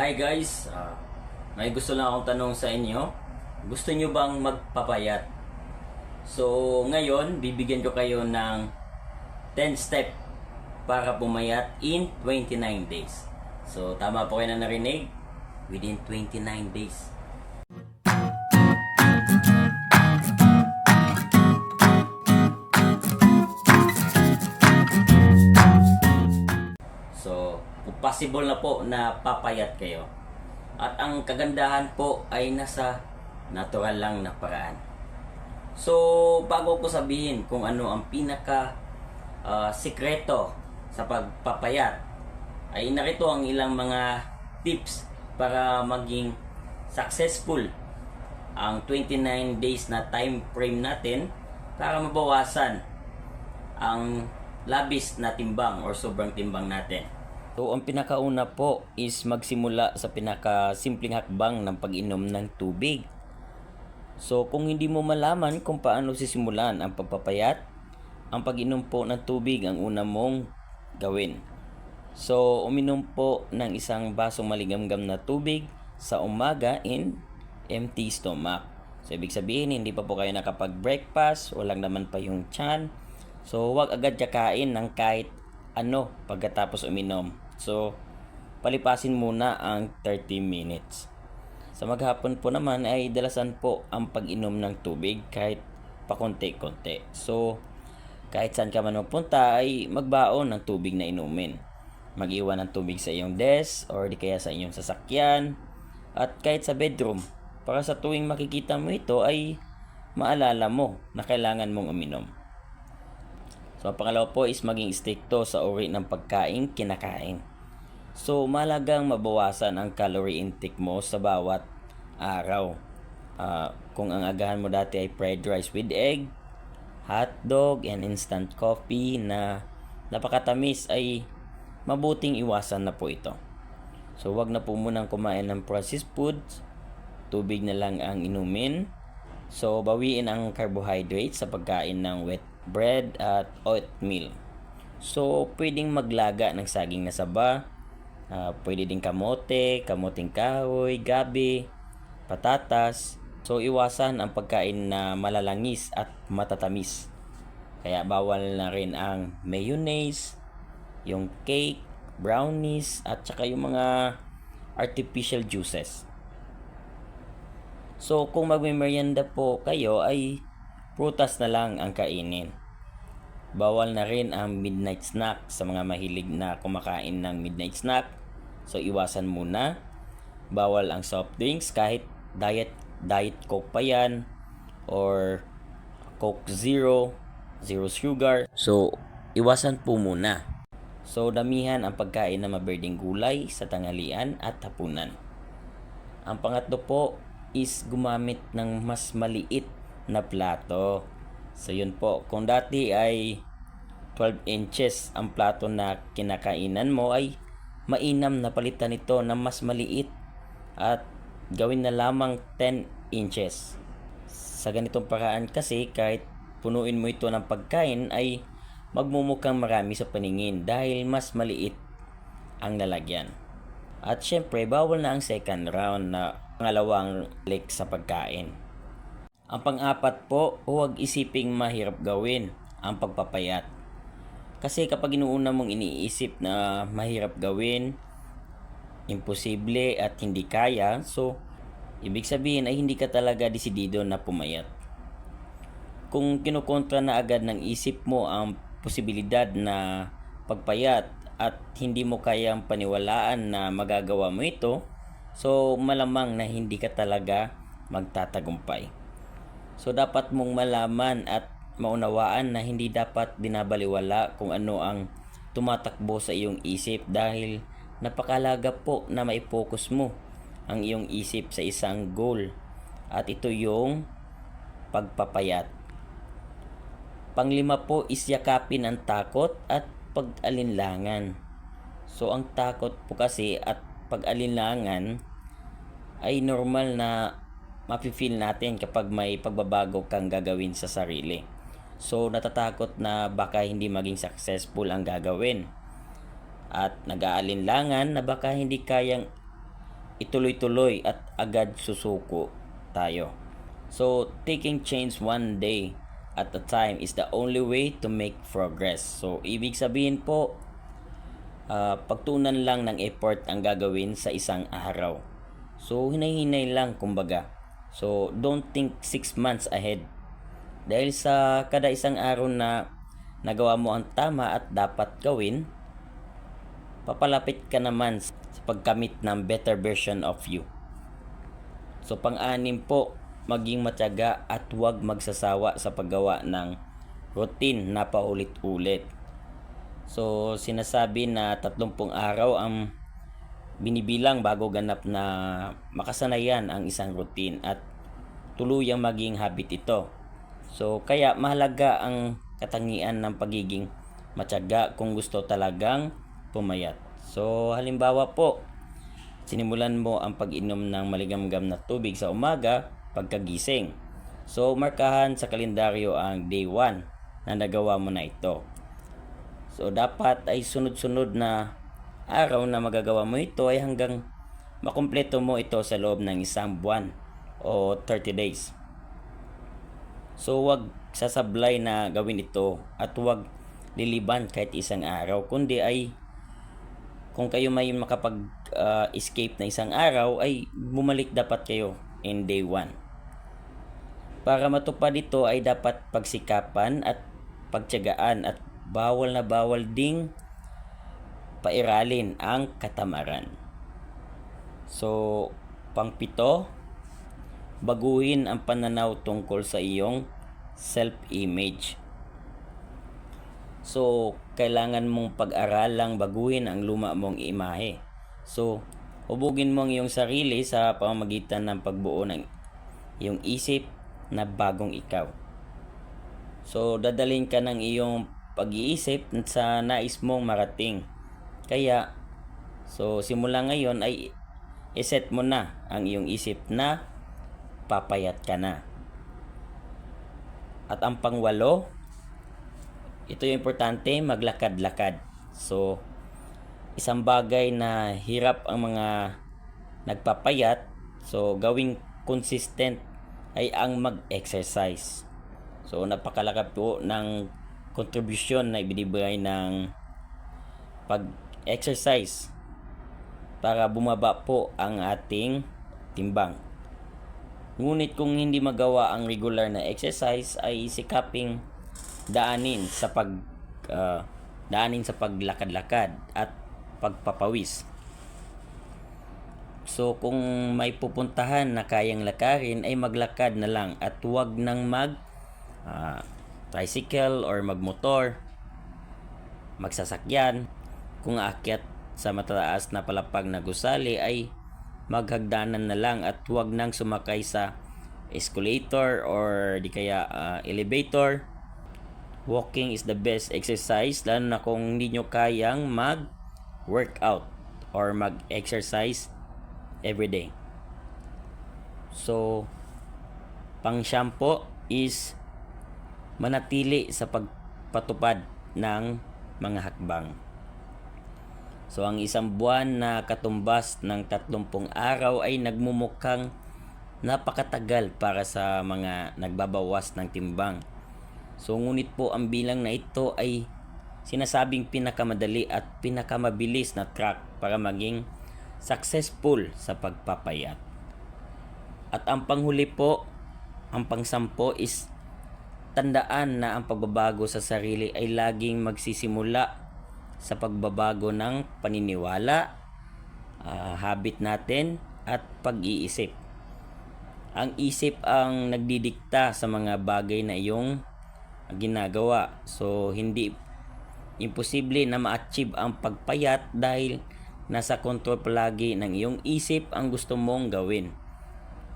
Hi guys, Ah, may gusto lang akong tanong sa inyo. Gusto nyo bang magpapayat? So, ngayon, bibigyan ko kayo ng 10 step para pumayat in 29 days. So, tama po kayo na narinig? Within 29 days. Possible na po na papayat kayo. At ang kagandahan po ay nasa natural lang na paraan. So, bago ko sabihin kung ano ang pinaka ah, sikreto sa pagpapayat, ay narito ang ilang mga tips para maging successful ang 29 days na time frame natin para mabawasan ang labis na timbang or sobrang timbang natin. So, ang pinakauna po is magsimula sa pinaka-simpleng hakbang ng pag-inom ng tubig. So, kung hindi mo malaman kung paano sisimulan ang pagpapayat, ang pag-inom po ng tubig ang una mong gawin. So, uminom po ng isang basong maligamgam na tubig sa umaga in empty stomach. So, ibig sabihin, hindi pa po kayo nakapag-breakfast, walang naman pa yung chan. So, huwag agad kakain ng kahit ano pagkatapos uminom. So, palipasin muna ang 30 minutes. Sa maghapon po naman ay dalasan po ang pag-inom ng tubig kahit pakonti-konti. So, kahit saan ka man magpunta ay magbaon ng tubig na inumin. Mag-iwan ng tubig sa iyong desk or di kaya sa iyong sasakyan at kahit sa bedroom para sa tuwing makikita mo ito ay maalala mo na kailangan mong uminom. So, ang pangalawa po is maging stricto sa uri ng pagkain kinakain. So, malagang mabawasan ang calorie intake mo sa bawat araw. Ah, kung ang agahan mo dati ay fried rice with egg, hot dog, and instant coffee na napakatamis ay mabuting iwasan na po ito. So, wag na po munang kumain ng processed foods. Tubig na lang ang inumin. So, bawiin ang carbohydrates sa pagkain ng wet bread at oatmeal. So, pwedeng maglaga ng saging na saba. Ah, pwede din kamote, kamuting kahoy, gabi, patatas. So, iwasan ang pagkain na malalangis at matatamis. Kaya bawal na rin ang mayonnaise, yung cake, brownies, at saka yung mga artificial juices. So, kung magme-merienda po kayo ay prutas na lang ang kainin. Bawal na rin ang midnight snack sa mga mahilig na kumakain ng midnight snack. So, iwasan muna. Bawal ang soft drinks kahit diet diet coke pa yan or coke zero, zero sugar. So, iwasan po muna. So, damihan ang pagkain ng maberdeng gulay sa tanghalian at hapunan. Ang pangatlo po is gumamit ng mas maliit na plato. So yun po, kung dati ay 12 inches ang plato na kinakainan mo ay mainam na palitan ito ng mas maliit at gawin na lamang 10 inches. Sa ganitong paraan kasi kahit punuin mo ito ng pagkain ay magmumukhang marami sa paningin dahil mas maliit ang lalagyan. At syempre, bawal na ang second round na pangalawang leg sa pagkain. Ang pang-apat po, huwag isiping mahirap gawin ang pagpapayat. Kasi kapag inuuna mong iniisip na mahirap gawin, imposible at hindi kaya, so ibig sabihin ay hindi ka talaga desidido na pumayat. Kung kinukontra na agad ng isip mo ang posibilidad na pagpayat at hindi mo kayang paniwalaan na magagawa mo ito, so malamang na hindi ka talaga magtatagumpay. So dapat mong malaman at maunawaan na hindi dapat binabaliwala kung ano ang tumatakbo sa iyong isip dahil napakalaga po na maipokus mo ang iyong isip sa isang goal at ito yung pagpapayat. Panglima po is yakapin ang takot at pag-alinlangan. So ang takot po kasi at pag-alinlangan ay normal na mafe-feel natin kapag may pagbabago kang gagawin sa sarili. So natatakot na baka hindi maging successful ang gagawin. At nag-aalinlangan na baka hindi kayang ituloy-tuloy at agad susuko tayo. So, taking change one day at a time is the only way to make progress. So, ibig sabihin po, ah, pagtunan lang ng effort ang gagawin sa isang araw. So, hinay-hinay lang kumbaga. So, don't think 6 months ahead. Dahil sa kada isang araw na nagawa mo ang tama at dapat gawin, papalapit ka naman sa pagkamit ng better version of you. So pang-anim po, maging matyaga at huwag magsasawa sa paggawa ng routine na paulit-ulit. So sinasabi na 30 araw ang binibilang bago ganap na makasanayan ang isang routine at tuluyang maging habit ito. So kaya mahalaga ang katangian ng pagiging matyaga kung gusto talagang pumayat. So halimbawa po, sinimulan mo ang pag-inom ng maligamgam na tubig sa umaga pagkagising. So markahan sa kalendaryo ang day 1 na nagawa mo na ito. So dapat ay sunod-sunod na araw na magagawa mo ito ay hanggang makumpleto mo ito sa loob ng isang buwan o 30 days. So wag sasablay na gawin ito at wag liliban kahit isang araw kundi ay kung kayo may makapag-escape na isang araw ay bumalik dapat kayo in day 1. Para matupad ito ay dapat pagsikapan at pagtiyagaan at bawal na bawal ding pairalin ang katamaran. So, pangpito, baguhin ang pananaw tungkol sa iyong self-image. So, kailangan mong pag-aralang baguhin ang luma mong imahe. So, hubugin mo ang iyong sarili sa pamamagitan ng pagbuo ng iyong isip na bagong ikaw. So, dadalhin ka ng iyong pag-iisip sa nais mong marating. Kaya, so simula ngayon ay iset mo na ang iyong isip na papayat ka na. At ang pangwalo, ito yung importante, maglakad-lakad. So, isang bagay na hirap ang mga nagpapayat, so gawing consistent ay ang mag-exercise. So, napakalaki po ng kontribusyon na ibinibigay ng pag-exercise para bumaba po ang ating timbang. Ngunit kung hindi magawa ang regular na exercise ay sikaping daanin sa pag ah, daanin sa paglakad-lakad at pagpapawis. So kung may pupuntahan na kayang lakarin ay maglakad na lang at huwag nang mag ah, tricycle or magmotor, magsasakyan. Kung aakyat sa matataas na palapag na gusali ay maghagdanan na lang at huwag nang sumakay sa escalator or di kaya ah, elevator. Walking is the best exercise lalo na kung hindi nyo kayang mag-workout or mag-exercise every day. So, pang shampoo is manatili sa pagpatupad ng mga hakbang. So, ang isang buwan na katumbas ng 30 araw ay nagmumukhang napakatagal para sa mga nagbabawas ng timbang. So, ngunit po ang bilang na ito ay sinasabing pinakamadali at pinakamabilis na track para maging successful sa pagpapayat. At ang panghuli po, ang pangsampo is tandaan na ang pagbabago sa sarili ay laging magsisimula sa pagbabago ng paniniwala, ah, habit natin at pag-iisip. Ang isip ang nagdidikta sa mga bagay na iyong ginagawa. So hindi imposible na ma-achieve ang pagpayat dahil nasa control palagi ng iyong isip ang gusto mong gawin.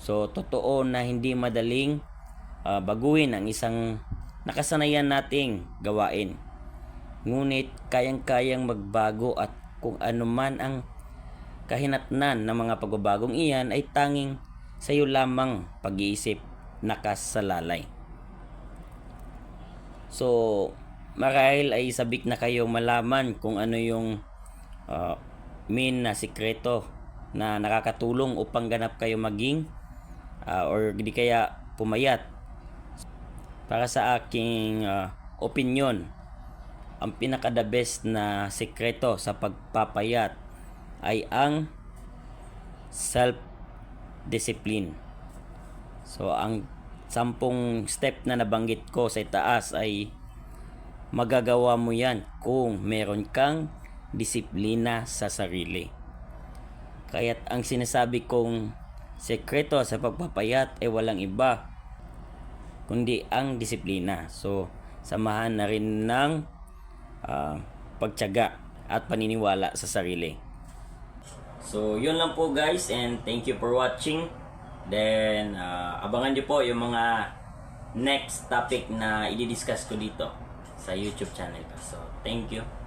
So totoo na hindi madaling ah, baguhin ang isang nakasanayan nating gawain. Ngunit kayang-kayang magbago at kung ano man ang kahinatnan ng mga pagbabagong iyan ay tanging sa iyo lamang pag-iisip nakasalalay. So, marahil ay sabik na kayo malaman kung ano yung uh, main na sikreto na nakakatulong upang ganap kayo maging ah, or di kaya pumayat. Para sa aking ah, opinion, ang pinaka the best na sekreto sa pagpapayat ay ang self discipline. So ang sampung step na nabanggit ko sa itaas ay magagawa mo yan kung meron kang disiplina sa sarili. Kaya't ang sinasabi kong sekreto sa pagpapayat ay walang iba kundi ang disiplina. So, samahan na rin ng ah, pagtyaga at paniniwala sa sarili. So, yun lang po guys and thank you for watching. Then, ah, abangan nyo po yung mga next topic na i-discuss ko dito sa YouTube channel ko. So, thank you.